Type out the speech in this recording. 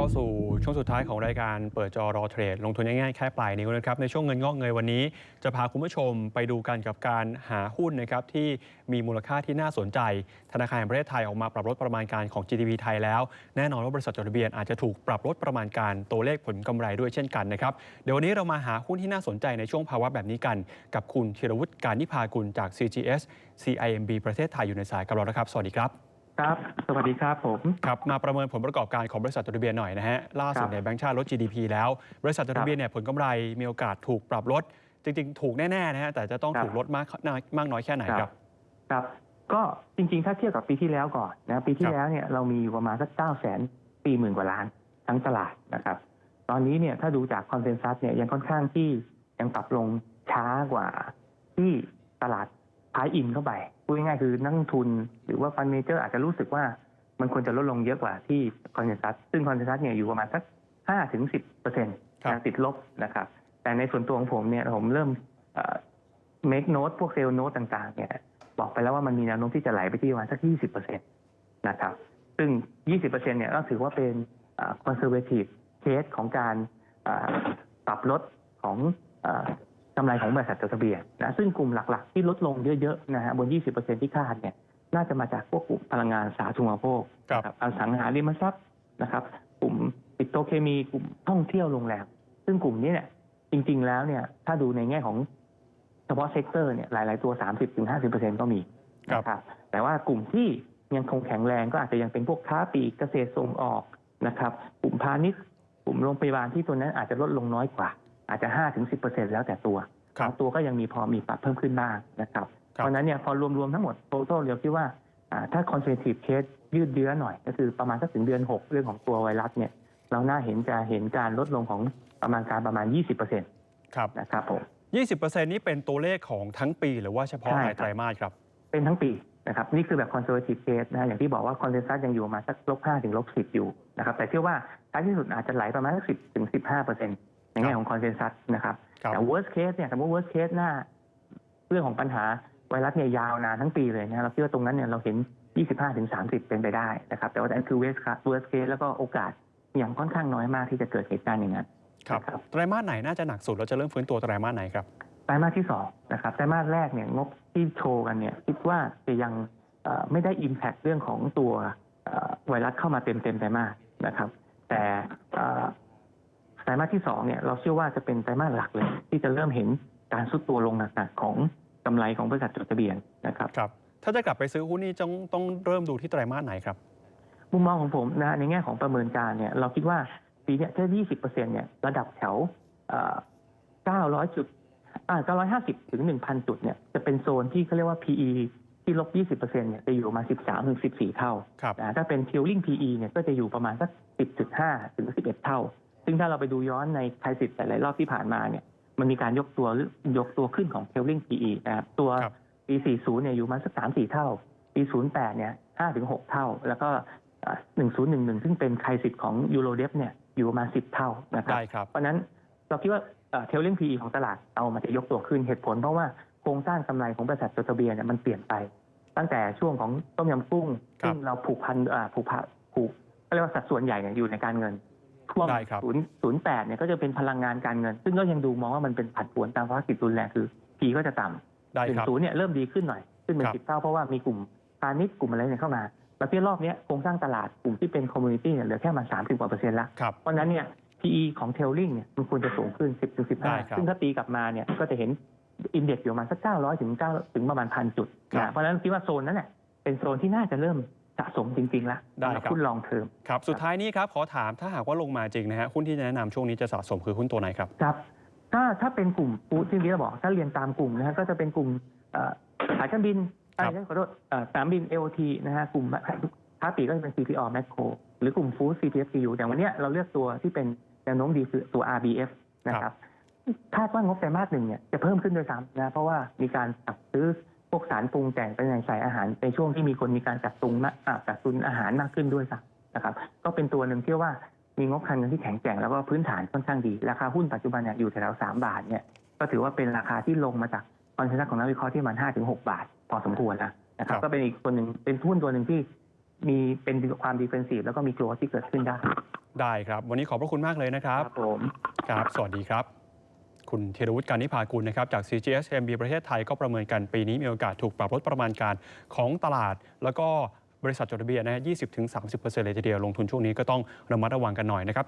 เข้าสู่ช่วงสุดท้ายของรายการเปิดจอรอเทรด ลงทุนง่ายๆแค่ปลายนิ้วนะครับในช่วงเงินงอกเงยวันนี้ จะพาคุณผู้ชมไปดูกันกับการหาหุ้นนะครับที่มีมูลค่าที่น่าสนใจ ธนาคารแห่งประเทศไทยออกมาปรับลดประมาณการของ GDP ไทยแล้ว แน่นอนว่าบริษัทจดทะเบียนอาจจะถูกปรับลดประมาณการตัวเลขผลกำไรด้วยเช่นกันนะครับเดี๋ยววันนี้เรามาหาหุ้นที่น่าสนใจในช่วงภาวะแบบนี้กัน กับคุณธีรวุฒิการนิพากุลจาก CGS CIMB ประเทศไทยอยู่ในสายกับเรานะครับ สวัสดีครับ ครับ สวัสดีครับผมครับมาประเมินผลประกอบการของบริษัทจดทะเบียนหน่อยนะฮะล่าสุดครับเนี่ยแบงก์ชาติลด GDP แล้ว บริษัทจดทะเบียนเนี่ยผลกำไรมีโอกาสถูกปรับลด จริง ๆ ถูกแน่ๆนะฮะแต่จะต้องครับถูกลดมากมากน้อยแค่ไหนครับครับ ก็จริง ๆ ถ้าเทียบกับปีที่แล้วก่อนนะปีที่ครับแล้วเนี่ยเรามีอยู่ประมาณสักเก้าแสนสี่หมื่นกว่าล้านทั้งตลาดนะครับ ตอนนี้เนี่ยถ้าดูจากคอนเซนแซสเนี่ยยังค่อนข้างที่ยังปรับลงช้ากว่าที่ตลาดพายอินเข้าไปพูดง่ายๆคือนักลงทุน หรือว่าฟันเมเจอร์อาจจะรู้สึกว่ามันควรจะลดลงเยอะกว่าที่คอนเซนแซสซึ่งคอนเซนแซสเนี่ยอยู่ประมาณสักห้าถึงสิบเปอร์เซ็นต์ครับติดลบนะครับ แต่ในส่วนตัวของผมเนี่ยผมเริ่มเอ่อ make note พวกเซลล์โน้ตต่างๆ เนี่ยบอกไปแล้วว่ามันมีแนวโน้มที่จะไหลไปที่ประมาณสัก 20%นะครับ ซึ่ง 20%เนี่ยก็ถือว่าเป็นอ่า conservative case ของการอ่าปรับลดของอ่า กำไรของบริษัทจดทะเบียนนะซึ่งกลุ่มหลักๆ ที่ลดลงเยอะๆนะฮะบน 20%ที่คาดเนี่ยน่าจะมาจากพวกกลุ่มพลังงานสาธารณูปโภคครับนะครับอสังหาริมทรัพย์นะครับ กลุ่มปิโตรเคมีกลุ่มท่องเที่ยวโรงแรมซึ่งกลุ่มนี้เนี่ยจริง ๆ แล้วเนี่ยถ้าดูในแง่ของเฉพาะเซกเตอร์เนี่ยหลาย ๆ ตัว 30-50%ก็มีครับนะครับแต่ว่ากลุ่มที่ยังคงแข็งแรงก็อาจจะยังเป็นพวกค้าปลีกเกษตรส่งออกนะครับ กลุ่มพาณิชย์ กลุ่มโรงพยาบาลที่ตัวนั้นอาจจะลดลงน้อยกว่า อาจจะ5-10%แล้วแต่ตัวครับบางตัวก็ยังมีพอมีปรับเพิ่มขึ้นบ้างนะครับครับเพราะฉะนั้นเนี่ยพอรวมๆทั้งหมดโ o ต a l เรียวคิดว่าอ่าถ้า conservative case ยืดเยื้อหน่อย ก็คือประมาณสักถึงเดือน 6 เรื่องของตัวไวรัสเนี่ย เราน่าเห็นจะเห็นการลดลงของประมาณการประมาณ 20%ครับนะครับผม20%นี้เป็นตัวเลขของทั้งปีหรือว่าเฉพาะใช่รายไตรมาสครับ เป็นทั้งปีนะครับนี่คือแบบ conservative case นะฮะอย่างที่บอกว่า consensus ยังอยู่ประมาณสักลบ5ถึงลบ10 อยู่นะครับแต่เชื่อว่าท้ายที่สุดอาจจะไหลประมาณสัก10ถึง15% ในแง่ของ consensus นะครับครับ แต่ worst case เนี่ยสมมติ worst case หน้า เรื่องของปัญหาไวรัสเนี่ยยาวนานทั้งปีเลยนะเราคิดว่าตรงนั้นเนี่ยเราเห็น 25ถึง30 เป็นไปได้นะครับ แต่ว่าอันคือ worst case worst case แล้วก็โอกาสอย่างค่อนข้างน้อยมากที่จะเกิดเหตุการณ์อย่างนั้นครับครับไตรมาสไหนน่าจะหนักสุดเราจะเริ่มฟื้นตัวไตรมาสไหนครับไตรมาสที่สองนะครับไตรมาสแรกเนี่ยงบที่โชว์กันเนี่ยคิดว่าจะยังเอ่อไม่ได้อิมแพ t เรื่องของตัวเอ่อไวรัสเข้ามาเต็มเต็มๆไตรมาสนะครับ แต่เอ่อไตรมาสที่สองเนี่ยเราเชื่อว่าจะเป็นไตรมาสหลักเลย ที่จะเริ่มเห็นการซุดตัวลงหนักๆของกำไรของบริษัทจดทะเบียนนะครับครับ ถ้าจะกลับไปซื้อหุ้นนี่ต้องต้องเริ่มดูที่ไตรมาสไหนครับมุมมองของผมนะในแง่ของประเมินการเนี่ยเราคิดว่าปีเนี้ยแค่20%เนี่ยระดับแถวเอ่อ900 จุดอ่า950 ถึง 1,000 จุดเนี่ยจะเป็นโซนที่เขาเรียกว่า PE ที่ลบ 20%เนี่ยจะอยู่ประมาณ13 ถึง 14 เท่าครับนะถ้าเป็น trailing PE เนี่ยก็จะอยู่ประมาณสัก 10.5 ถึง 11 เท่า ซึ่งถ้าเราไปดูย้อนในไทยสิทธิ์หลายๆรอบที่ผ่านมาเนี่ยมันมีการยกตัวยกตัวขึ้นของ trailing PE นะครับตัวครับปี 40 เนี่ยอยู่ประมาณสัก 3-4 เท่า ปี 08 เนี่ย 5-6 เท่า แล้วก็อ่า1011 ซึ่งเป็นไครสิทธิ์ของยูโรเดฟเนี่ยอยู่ประมาณ 10 เท่านะครับได้ครับเพราะฉะนั้นเราคิดว่าเทลลิงพีของตลาดเอามันจะยกตัวขึ้นเหตุผลเพราะว่าโครงสร้างกำไรของบริษัทจดทะเบียนเนี่ยมันเปลี่ยนไป ตั้งแต่ช่วงของต้มยำกุ้งครับซึ่งเราผูกพันอ่าผูกพันผูกก็เรียกว่าสัดส่วนใหญ่เนี่ยอยู่ในการเงิน ช่วงได้ครับ ศูนย์ศูนย์แปดเนี่ยก็จะเป็นพลังงานการเงิน ซึ่งก็ยังดูมองว่ามันเป็นผันผวนตามภาวะกิจรุนแรงคือพีก็จะต่ำได้หนึ่ครับงศูนย์เนี่ยเริ่มดีขึ้นหน่อย ขึ้นเป็นครับ สิบเท่าเพราะว่ามีกลุ่มพาณิชย์กลุ่มอะไรเนี่ยเข้ามา แล้วที่รอบเนี้ยโครงสร้างตลาดกลุ่มที่เป็นคอมมูนิตี้เนี่ยเหลือแค่มาสามสิบกว่าเปอร์เซ็นต์ละ ครับ เพราะฉะนั้นเนี่ย PE ของเทลลิงเนี่ยมันควรจะสูงขึ้น 10ถึงได้ครับ15 ซึ่งถ้าตีกลับมาเนี่ยก็จะเห็นอินเด็กซ์อยู่ประมาณสัก900ถึง9ถึงประมาณพันจุดครับ นะเพราะฉะนั้นคิดว่าโซนนั้นเนี่ยเป็นโซนที่น่าจะเริ่ม สะสมจริงๆแล้วได้ครับหุ้นลองเทอมครับสุดท้ายนี้ครับขอถามถ้าหากว่าลงมาจริงนะฮะหุ้นที่จะแนะนำช่วงนี้จะสะสมคือหุ้นตัวไหนครับ ครับ ถ้าถ้าเป็นกลุ่มฟู้ดที่พี่เราบอก ถ้าเรียนตามกลุ่มนะฮะก็จะเป็นกลุ่มเอ่อสายการบินครัอะบไรขอโทษเอ่อสนามบิน AOT นะฮะกลุ่มค้าปลีกก็จะเป็น CPO Macro หรือกลุ่มฟู้ด CPFCU แต่วันเนี้ยเราเลือกตัวที่เป็นแนวโน้มดีคือตัว RBF นะครับคาดว่างบไตรมาสหนึ่งเนี่ยจะเพิ่มขึ้นโดยซ้ำนะเพราะว่ามีการสั่งซื้อ พวกสารปรุงแต่งไปในสายอาหารในช่วงที่มีคนมีการจัดตุนมากอ่าจัดตุนอาหารมากขึ้นด้วยซ้ำนะครับ ก็เป็นตัวหนึ่งที่ว่ามีงบการเงินที่แข็งแกร่งแล้วก็พื้นฐานค่อนข้างดี ราคาหุ้นปัจจุบันเนี่ยอยู่แถวๆสามบาทเนี่ยก็ถือว่าเป็นราคาที่ลงมาจากคอนเซ็ปต์ของนักวิเคราะห์ที่มันห้าถึงหกบาท พอสมควรแล้วนะครับครับ ก็เป็นอีกตัวหนึ่งเป็นหุ้นตัวหนึ่งที่มีเป็นความดีเฟนซีฟแล้วก็มีกลัวที่เกิดขึ้นได้ ได้ครับ วันนี้ขอบพระคุณมากเลยนะครับผมครับ สวัสดีครับ คุณธีรวุฒิการนิพากุลนะครับจาก CGSMB ประเทศไทยก็ประเมินกันปีนี้มีโอกาสถูกปรับลดประมาณการของตลาด แล้วก็บริษัทจดทะเบียนนะฮะ20-30%เลยทีเดียวลงทุนช่วงนี้ก็ต้องระมัดระวังกันหน่อยนะครับ